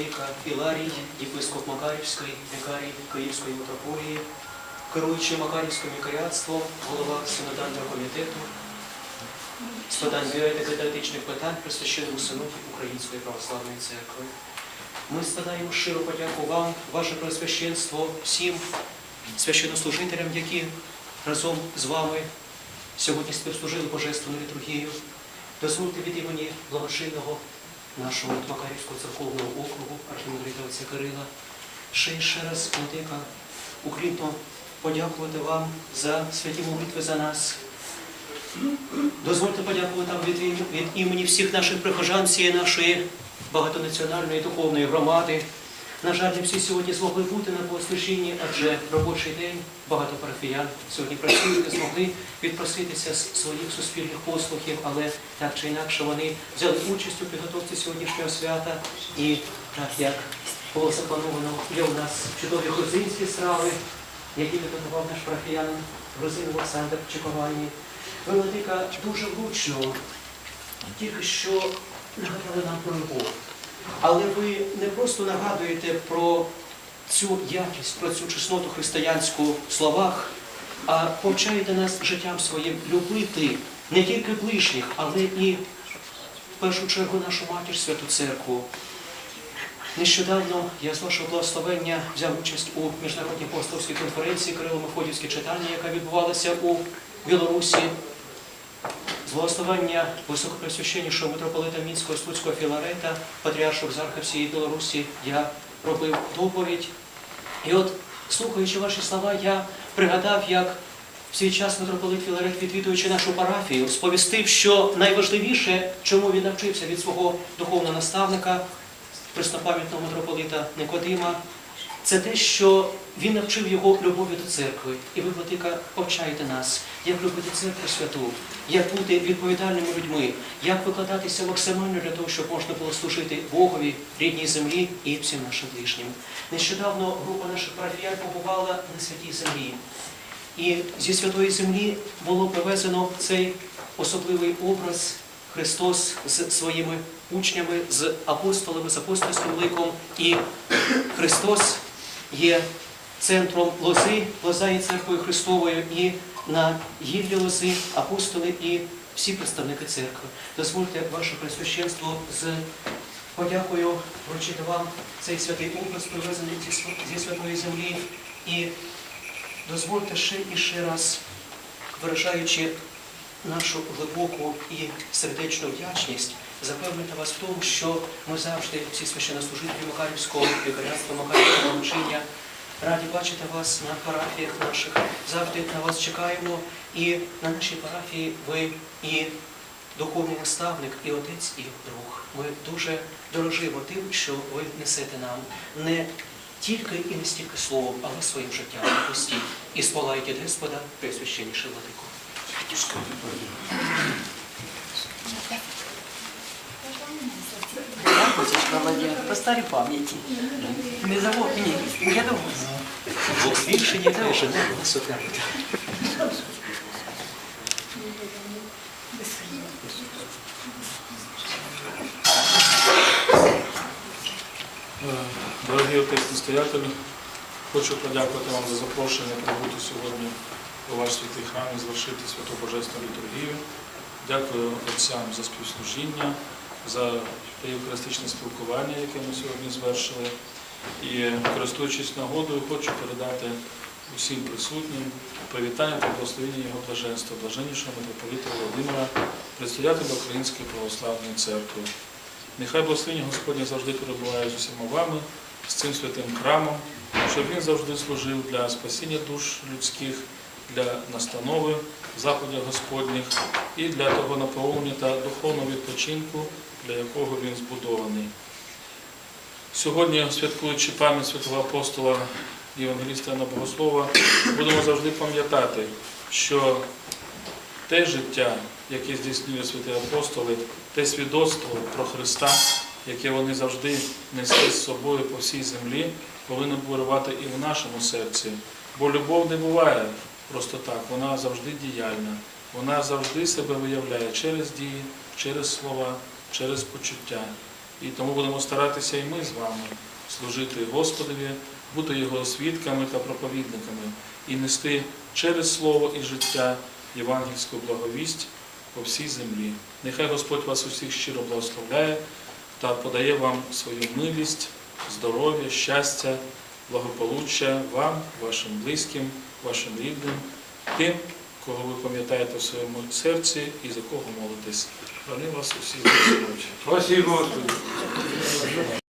владика Іларій, єпископ Макарівської, вікарій Київської митрополії, керуючий Макарівським вікаріатством, голова синодального комітету з питань біоетики та етичних питань при священному синоді Української православної церкви. Ми складаємо щиру подяку вам, ваше Преосвященство, всім священнослужителям, які разом з вами сьогодні співслужили Божественну літургію. Дозвольте від імені благочинного нашого Макарівського церковного округу архімандрита отця Кирила ще ще раз, Владика, уклінно подякувати вам за святі молитви за нас. Дозвольте подякувати вам від, від імені всіх наших прихожан, всієї нашої багатонаціональної духовної громади. На жаль, не всі сьогодні змогли бути на богослужінні, адже робочий день багато парафіян сьогодні працюють і змогли відпроситися з своїх суспільних послухів, але так чи інакше вони взяли участь у підготовці сьогоднішнього свята. І так як було заплановано, є у нас чудові грузинські страви, які підготував наш парафіянин грузин Олександр Чековані. Ви, Владика, дуже влучно тільки що нагадали нам про любов. Але ви не просто нагадуєте про цю якість, про цю чесноту християнську в словах, а повчаєте нас життям своїм любити не тільки ближніх, але і в першу чергу нашу матір Святу Церкву. Нещодавно я з вашого благословення взяв участь у міжнародній апостольській конференції Кирило-Мефодівське читання, яка відбувалася у Білорусі. Благословення високопресвященнішого митрополита Мінського Слуцького Філарета, патріаршу Екзарха всієї Білорусі, я робив доповідь. І от, слухаючи ваші слова, я пригадав, як в свій час митрополит Філарет, відвідуючи нашу парафію, сповістив, що найважливіше, чому він навчився від свого духовного наставника, преснопам'ятного митрополита Никодима, це те, що він навчив його любові до церкви. І ви, Владика, повчаєте нас, як любити церкву святу, як бути відповідальними людьми, як викладатися максимально для того, щоб можна було служити Богові, рідній землі і всім нашим ближнім. Нещодавно група наших парафіян побувала на святій землі. І зі святої землі було привезено цей особливий образ Христос з своїми учнями, з апостолами, з апостольським ликом. І Христос є центром лози, лоза є церквою Христовою, і на гіллі лози апостоли і всі представники церкви. Дозвольте ваше присвященство з подякою вручити вам цей святий образ, привезений зі святої землі. І дозвольте ще і ще раз, виражаючи нашу глибоку і сердечну вдячність, запевнити вас в тому, що ми завжди, всі священнослужителі Макарівського лікарянства, Макарівського навчання, раді бачити вас на парафіях наших. Завжди на вас чекаємо. І на нашій парафії ви і духовний наставник, і отець, і друг. Ми дуже дорожимо тим, що ви несете нам не тільки і не стільки словом, але своїм життям. Усі. І сполайте Господа, Пресвященніше владику. По старій пам'яті. Не забув, ні, я думаю. Бог збільшення та жена висока. Е, Дорогі отець настоятель, хочу подякувати вам за запрошення прибути сьогодні у ваш святий храм і звершити святу Божественну літургію. Дякую отцям за співслужіння, за те євхаристичне спілкування, яке ми сьогодні звершили. І користуючись нагодою, хочу передати усім присутнім привітання та благословення його блаженства, блаженнішого митрополита Володимира, предстоятеля Української православної церкви. Нехай благословення Господня завжди перебуває з усіма вами, з цим святим храмом, щоб він завжди служив для спасіння душ людських, для настанови в заходах Господніх і для того наповнення та духовного відпочинку, для якого він збудований. Сьогодні, святкуючи пам'ять святого апостола Євангеліста Яна Богослова, будемо завжди пам'ятати, що те життя, яке здійснили святі апостоли, те свідоцтво про Христа, яке вони завжди несли з собою по всій землі, повинно вирувати і в нашому серці. Бо любов не буває просто так, вона завжди діяльна, вона завжди себе виявляє через дії, через слова, через почуття. І тому будемо старатися і ми з вами служити Господові, бути Його свідками та проповідниками і нести через слово і життя євангельську благовість по всій землі. Нехай Господь вас усіх щиро благословляє та подає вам свою милість, здоров'я, щастя, благополуччя вам, вашим близьким, вашим рідним, тим, кого ви пам'ятаєте в своєму серці і за кого молитесь. Вони вас усі. Спасибо.